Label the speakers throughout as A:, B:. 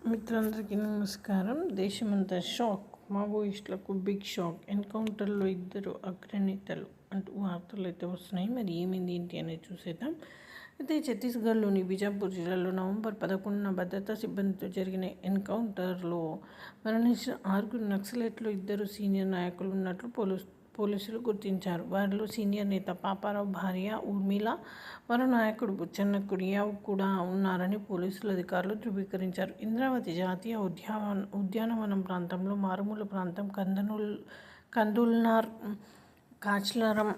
A: మిత్రులందరికీ నమస్కారం. దేశమంతా షాక్ మావోయిస్టులకు బిగ్ షాక్ ఎన్కౌంటర్లో ఇద్దరు అగ్రనేతలు అంటూ వార్తలు అయితే వస్తున్నాయి. మరి ఏమైంది ఏంటి అనేది చూసేద్దాం. అయితే ఛత్తీస్గఢ్లోని బిజాపూర్ జిల్లాలో నవంబర్ పదకొండున భద్రతా సిబ్బందితో జరిగిన ఎన్కౌంటర్లో మరణించిన ఆరుగురు నక్సలైట్లు ఇద్దరు సీనియర్ నాయకులు ఉన్నట్లు పోలీసు పోలీసులు గుర్తించారు. వారిలో సీనియర్ నేత పాపారావు భార్య ఊర్మిళ మరో నాయకుడు బుచ్చన్న కుడియావ్ కూడా ఉన్నారని పోలీసులు అధికారులు ధృవీకరించారు. ఇంద్రావతి జాతీయ ఉద్యాన ఉద్యానవనం ప్రాంతంలో మారుమూల ప్రాంతం కందనూల్ కందుల్నార్ కాచ్లరం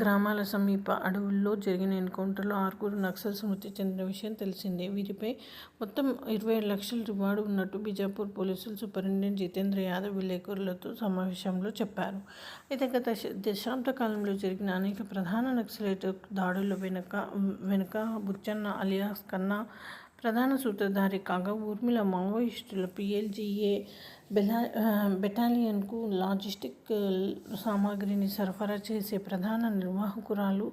A: గ్రామాల సమీప అడవుల్లో జరిగిన ఎన్కౌంటర్లో ఆరుగురు నక్సల్స్ మృతి చెందిన విషయం తెలిసిందే. వీరిపై మొత్తం ఇరవై ఏడు లక్షల రివార్డు ఉన్నట్టు బిజాపూర్ పోలీసులు సూపరింటెండెంట్ జితేంద్ర యాదవ్ విలేకరులతో సమావేశంలో చెప్పారు. అయితే గత దశాబ్ద కాలంలో జరిగిన అనేక ప్రధాన నక్సలైట్ దాడుల వెనుక వెనుక బుచ్చన్న అలియాస్ కన్నా ప్రధాన సూత్రధారి కాగా ఊర్మిళ మావోయిస్టుల పిఎల్జీఏ బెలా బెటాలియన్కు లాజిస్టిక్ సామాగ్రిని సరఫరా చేసే ప్రధాన నిర్వాహకురాలు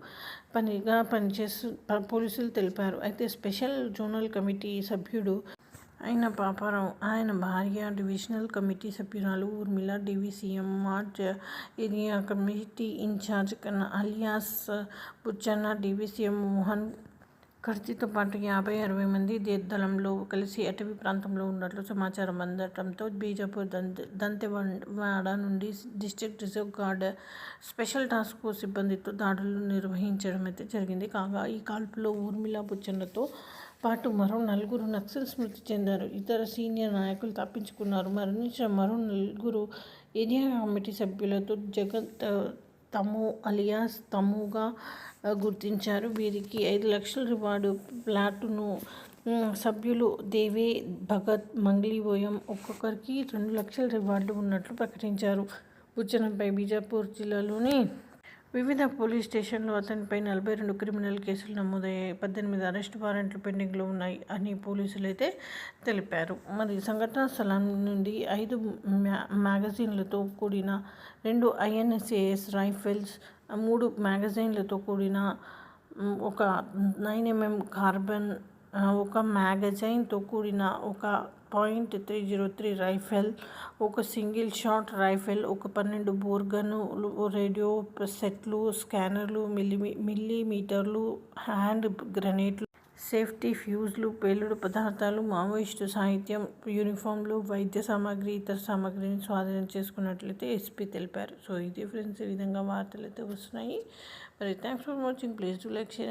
A: పనిగా పనిచేస్తు పోలీసులు తెలిపారు. అయితే స్పెషల్ జోనల్ కమిటీ సభ్యుడు ఆయన పాపారావు ఆయన భార్య డివిజనల్ కమిటీ సభ్యురాలు Urmila DVCM March area committee incharge Kanna alias Bucchanna DVCM Mohan ఖర్చుతో పాటు యాభై అరవై మంది దళంలో కలిసి అటవీ ప్రాంతంలో ఉన్నట్లు సమాచారం అందటంతో బీజాపూర్ దంతె దంతెవాడ నుండి district reserve guard special task force సిబ్బందితో దాడులు నిర్వహించడం అయితే జరిగింది. కాగా ఈ కాల్పులో ఊర్మిళ బుచ్చన్నతో పాటు మరో నలుగురు నక్సల్స్ మృతి చెందారు. ఇతర సీనియర్ నాయకులు తప్పించుకున్నారు. మరణించిన మరో నలుగురు ఏరియా కమిటీ సభ్యులతో జగన్ తము అలియాస్ తముగా గుర్తించారు. వీరికి ఐదు లక్షల రివార్డు ప్లాటును సభ్యులు దేవే భగత్ మంగ్లీవోయం ఒక్కొక్కరికి రెండు లక్షల రివార్డు ఉన్నట్లు ప్రకటించారు. బుచ్చనంపై బీజాపూర్ జిల్లాలోని వివిధ పోలీస్ స్టేషన్లో అతనిపై నలభై రెండు క్రిమినల్ కేసులు నమోదయ్యాయి పద్దెనిమిది అరెస్ట్ వారెంట్లు పెండింగ్లో ఉన్నాయి అని పోలీసులు అయితే తెలిపారు. మరి సంఘటనా స్థలం నుండి ఐదు మ్యా మ్యాగజైన్లతో కూడిన రెండు ఐఎన్ఎస్ఏఎస్ రైఫిల్స్ మూడు మ్యాగజైన్లతో కూడిన ఒక నైన్ ఎంఎం కార్బన్ ఒక మ్యాగజైన్తో కూడిన ఒక point three zero three rifle ఒక సింగిల్ షాట్ రైఫిల్ ఒక పన్నెండు బోర్గన్ రేడియో సెట్లు స్కానర్లు మిల్లీ మిల్లీమీటర్లు హ్యాండ్ గ్రనేట్లు సేఫ్టీ ఫ్యూజ్లు పేలుడు పదార్థాలు మావోయిస్టు సాహిత్యం యూనిఫామ్లు వైద్య సామాగ్రి ఇతర సామాగ్రిని స్వాధీనం చేసుకున్నట్లయితే ఎస్పీ తెలిపారు. సో ఇది ఫ్రెండ్స్ ఈ విధంగా వార్తలు అయితే వస్తున్నాయి. మరి thanks for watching. Please to like share